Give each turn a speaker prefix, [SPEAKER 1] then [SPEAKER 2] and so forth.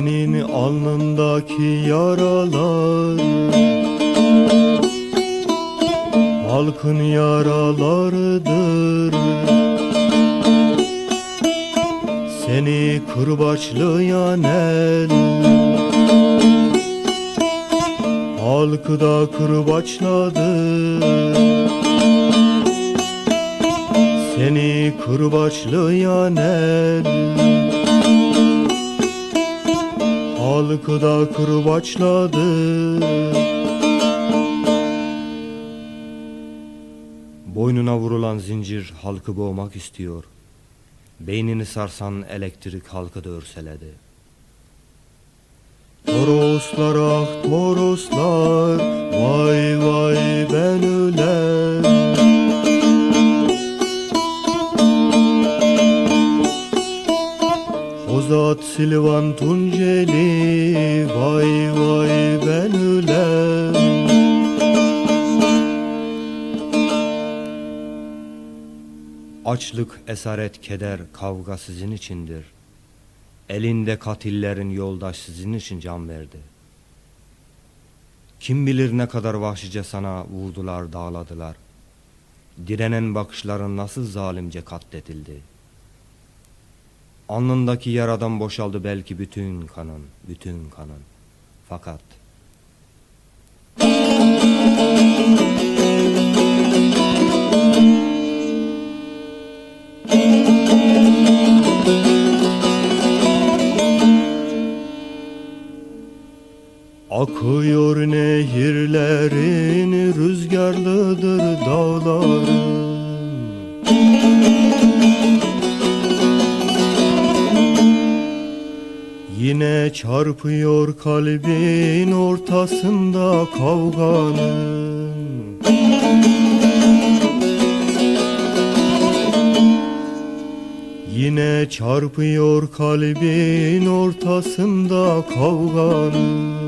[SPEAKER 1] Senin alnındaki yaralar Halkın yaralarıdır. Seni kırbaçlayan el Halkı da kırbaçladı. Seni kırbaçlayan el Halkı da kırbaçladı Boynuna vurulan zincir halkı boğmak istiyor. Beynini sarsan elektrik halkı da örseledi. Toroslar ah toroslar Vay vay ben Ozat Silvan Tunceli Vay vay ben ölen Açlık, esaret, keder, kavga sizin içindir. Elinde katillerin yoldaş sizin için can verdi. Kim bilir ne kadar vahşice sana vurdular, dağladılar. Direnen bakışların nasıl zalimce katledildi. Alnındaki yaradan boşaldı belki bütün kanın, bütün kanın. Fakat Akıyor nehirlerin rüzgarlıdır dağların Yine çarpıyor kalbin ortasında kavganın. Yine çarpıyor kalbin ortasında kavganın